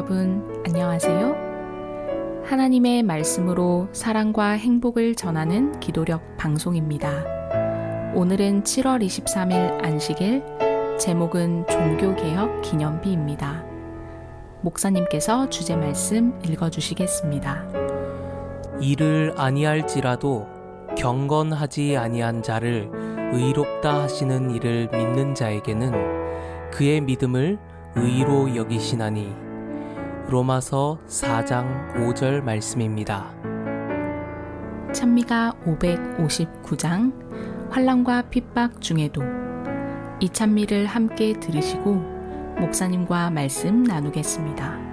여러분, 안녕하세요. 하나님의 말씀으로 사랑과 행복을 전하는 기도력 방송입니다. 오늘은 7월 23일 안식일, 제목은 종교개혁 기념비입니다. 목사님께서 주제 말씀 읽어주시겠습니다. 이를 아니할지라도 경건하지 아니한 자를 의롭다 하시는 이를 믿는 자에게는 그의 믿음을 의로 여기시나니 로마서 4장 5절 말씀입니다. 찬미가 559장 환란과 핍박 중에도 이 찬미를 함께 들으시고 목사님과 말씀 나누겠습니다.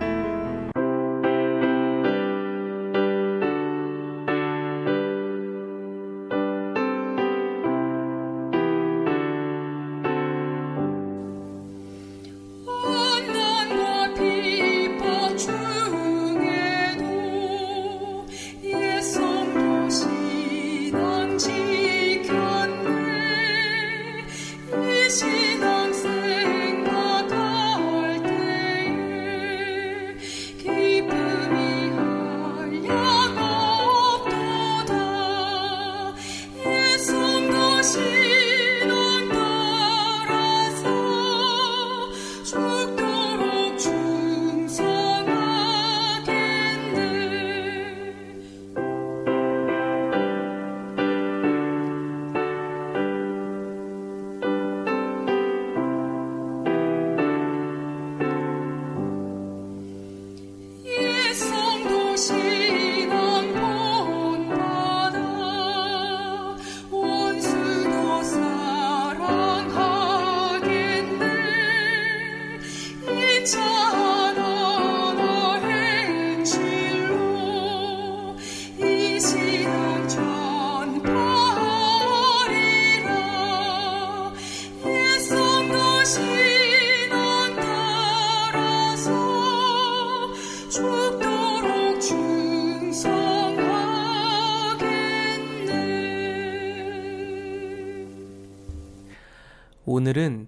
오늘은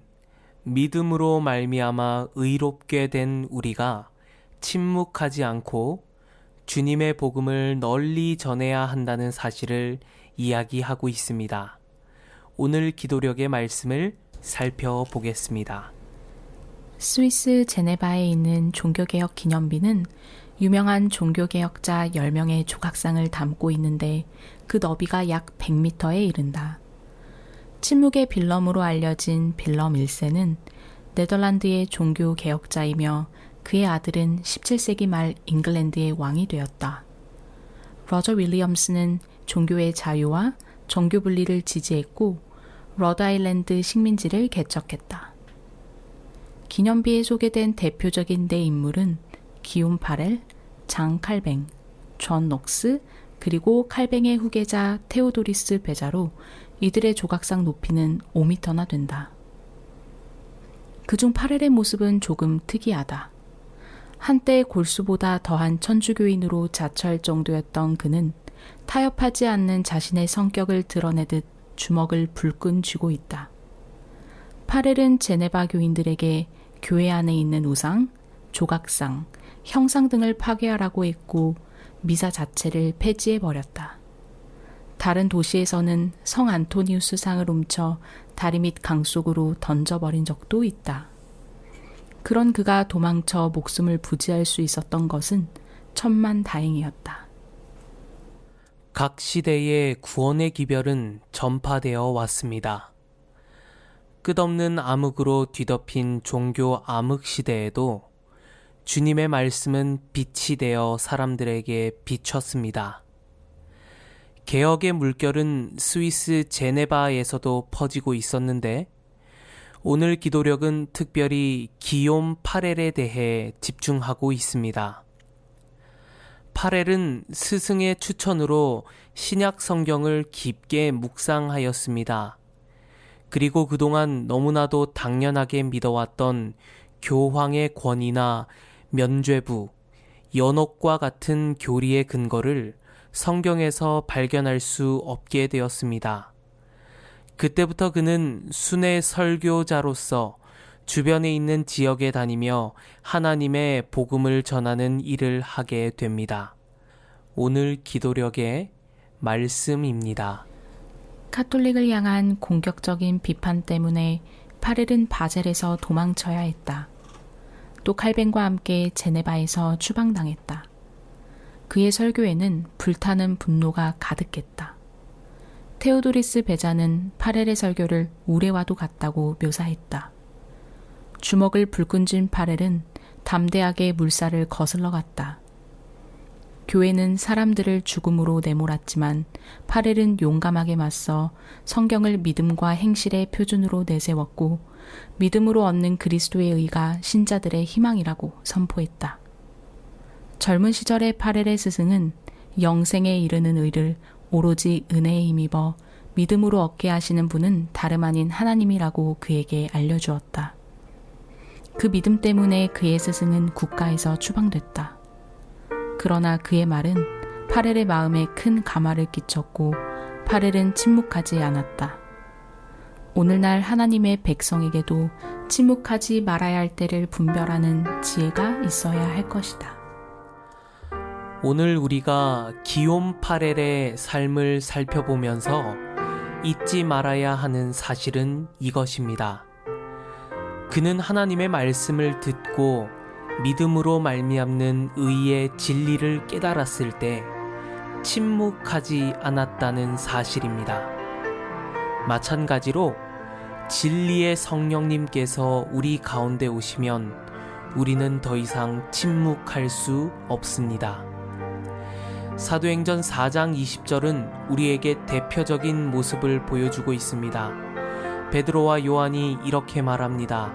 믿음으로 말미암아 의롭게 된 우리가 침묵하지 않고 주님의 복음을 널리 전해야 한다는 사실을 이야기하고 있습니다. 오늘 기도력의 말씀을 살펴보겠습니다. 스위스 제네바에 있는 종교개혁 기념비는 유명한 종교개혁자 10명의 조각상을 담고 있는데 그 너비가 약 100m에 이른다. 침묵의 빌럼으로 알려진 빌럼 1세는 네덜란드의 종교 개혁자이며 그의 아들은 17세기 말 잉글랜드의 왕이 되었다. 러저 윌리엄스는 종교의 자유와 정교 분리를 지지했고 러드아일랜드 식민지를 개척했다. 기념비에 소개된 대표적인 네 인물은 기욤 파렐, 장 칼뱅, 존 녹스, 그리고 칼뱅의 후계자 테오도리스 베자로 이들의 조각상 높이는 5미터나 된다. 그중 파렐의 모습은 조금 특이하다. 한때 골수보다 더한 천주교인으로 자처할 정도였던 그는 타협하지 않는 자신의 성격을 드러내듯 주먹을 불끈 쥐고 있다. 파렐은 제네바 교인들에게 교회 안에 있는 우상, 조각상, 형상 등을 파괴하라고 했고 미사 자체를 폐지해 버렸다. 다른 도시에서는 성 안토니우스 상을 훔쳐 다리 밑강 속으로 던져버린 적도 있다. 그런 그가 도망쳐 목숨을 부지할 수 있었던 것은 천만 다행이었다. 각 시대의 구원의 기별은 전파되어 왔습니다. 끝없는 암흑으로 뒤덮인 종교 암흑 시대에도 주님의 말씀은 빛이 되어 사람들에게 비쳤습니다. 개혁의 물결은 스위스 제네바에서도 퍼지고 있었는데 오늘 기도력은 특별히 기욤 파렐에 대해 집중하고 있습니다. 파렐은 스승의 추천으로 신약 성경을 깊게 묵상하였습니다. 그리고 그동안 너무나도 당연하게 믿어왔던 교황의 권위나 면죄부, 연옥과 같은 교리의 근거를 성경에서 발견할 수 없게 되었습니다. 그때부터 그는 순회 설교자로서 주변에 있는 지역에 다니며 하나님의 복음을 전하는 일을 하게 됩니다. 오늘 기도력의 말씀입니다. 카톨릭을 향한 공격적인 비판 때문에 파렐은 바젤에서 도망쳐야 했다. 또 칼벤과 함께 제네바에서 추방당했다. 그의 설교에는 불타는 분노가 가득했다. 테오도리스 배자는 파렐의 설교를 우레와도 같다고 묘사했다. 주먹을 불끈 쥔 파렐은 담대하게 물살을 거슬러 갔다. 교회는 사람들을 죽음으로 내몰았지만 파렐은 용감하게 맞서 성경을 믿음과 행실의 표준으로 내세웠고 믿음으로 얻는 그리스도의 의가 신자들의 희망이라고 선포했다. 젊은 시절의 파렐의 스승은 영생에 이르는 의를 오로지 은혜에 힘입어 믿음으로 얻게 하시는 분은 다름 아닌 하나님이라고 그에게 알려주었다. 그 믿음 때문에 그의 스승은 국가에서 추방됐다. 그러나 그의 말은 파렐의 마음에 큰 가마를 끼쳤고 파렐은 침묵하지 않았다. 오늘날 하나님의 백성에게도 침묵하지 말아야 할 때를 분별하는 지혜가 있어야 할 것이다. 오늘 우리가 기욤 파렐의 삶을 살펴보면서 잊지 말아야 하는 사실은 이것입니다. 그는 하나님의 말씀을 듣고 믿음으로 말미암는 의의 진리를 깨달았을 때 침묵하지 않았다는 사실입니다. 마찬가지로 진리의 성령님께서 우리 가운데 오시면 우리는 더 이상 침묵할 수 없습니다. 사도행전 4장 20절은 우리에게 대표적인 모습을 보여주고 있습니다. 베드로와 요한이 이렇게 말합니다.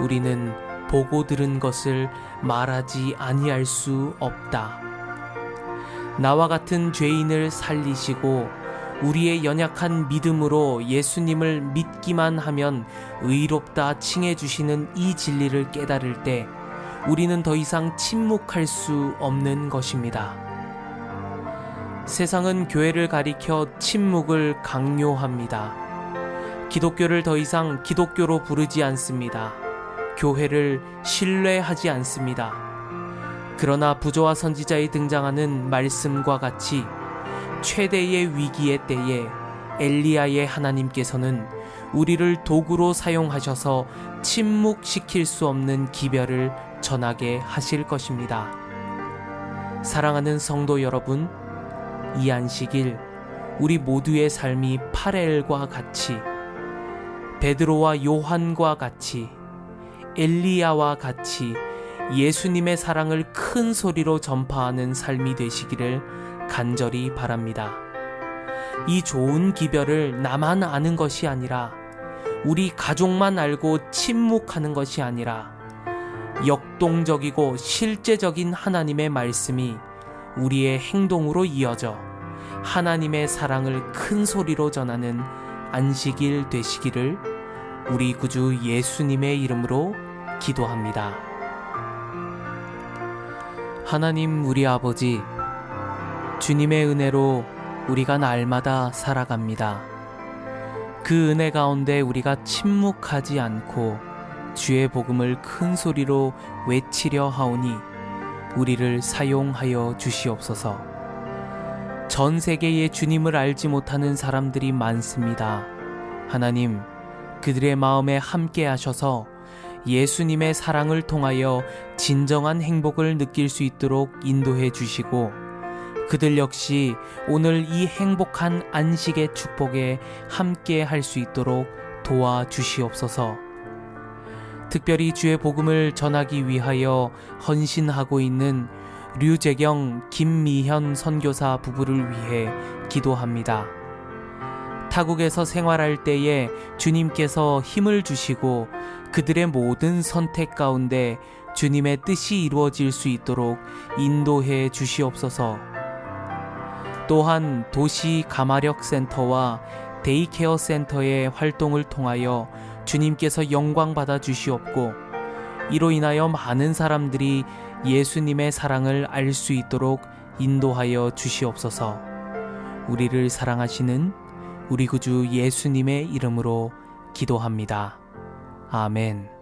우리는 보고 들은 것을 말하지 아니할 수 없다. 나와 같은 죄인을 살리시고 우리의 연약한 믿음으로 예수님을 믿기만 하면 의롭다 칭해 주시는 이 진리를 깨달을 때 우리는 더 이상 침묵할 수 없는 것입니다. 세상은 교회를 가리켜 침묵을 강요합니다. 기독교를 더 이상 기독교로 부르지 않습니다. 교회를 신뢰하지 않습니다. 그러나 부조와 선지자에 등장하는 말씀과 같이 최대의 위기의 때에 엘리야의 하나님께서는 우리를 도구로 사용하셔서 침묵시킬 수 없는 기별을 전하게 하실 것입니다. 사랑하는 성도 여러분, 이 안식일 우리 모두의 삶이 파렐과 같이 베드로와 요한과 같이 엘리야와 같이 예수님의 사랑을 큰 소리로 전파하는 삶이 되시기를 간절히 바랍니다. 이 좋은 기별을 나만 아는 것이 아니라 우리 가족만 알고 침묵하는 것이 아니라 역동적이고 실제적인 하나님의 말씀이 우리의 행동으로 이어져 하나님의 사랑을 큰 소리로 전하는 안식일 되시기를 우리 구주 예수님의 이름으로 기도합니다. 하나님 우리 아버지, 주님의 은혜로 우리가 날마다 살아갑니다. 그 은혜 가운데 우리가 침묵하지 않고 주의 복음을 큰 소리로 외치려 하오니 우리를 사용하여 주시옵소서. 전 세계에 주님을 알지 못하는 사람들이 많습니다. 하나님, 그들의 마음에 함께 하셔서 예수님의 사랑을 통하여 진정한 행복을 느낄 수 있도록 인도해 주시고 그들 역시 오늘 이 행복한 안식의 축복에 함께 할 수 있도록 도와 주시옵소서. 특별히 주의 복음을 전하기 위하여 헌신하고 있는 류재경, 김미현 선교사 부부를 위해 기도합니다. 타국에서 생활할 때에 주님께서 힘을 주시고 그들의 모든 선택 가운데 주님의 뜻이 이루어질 수 있도록 인도해 주시옵소서. 또한 도시 가마력 센터와 데이케어 센터의 활동을 통하여 주님께서 영광 받아 주시옵고 이로 인하여 많은 사람들이 예수님의 사랑을 알 수 있도록 인도하여 주시옵소서. 우리를 사랑하시는 우리 구주 예수님의 이름으로 기도합니다. 아멘.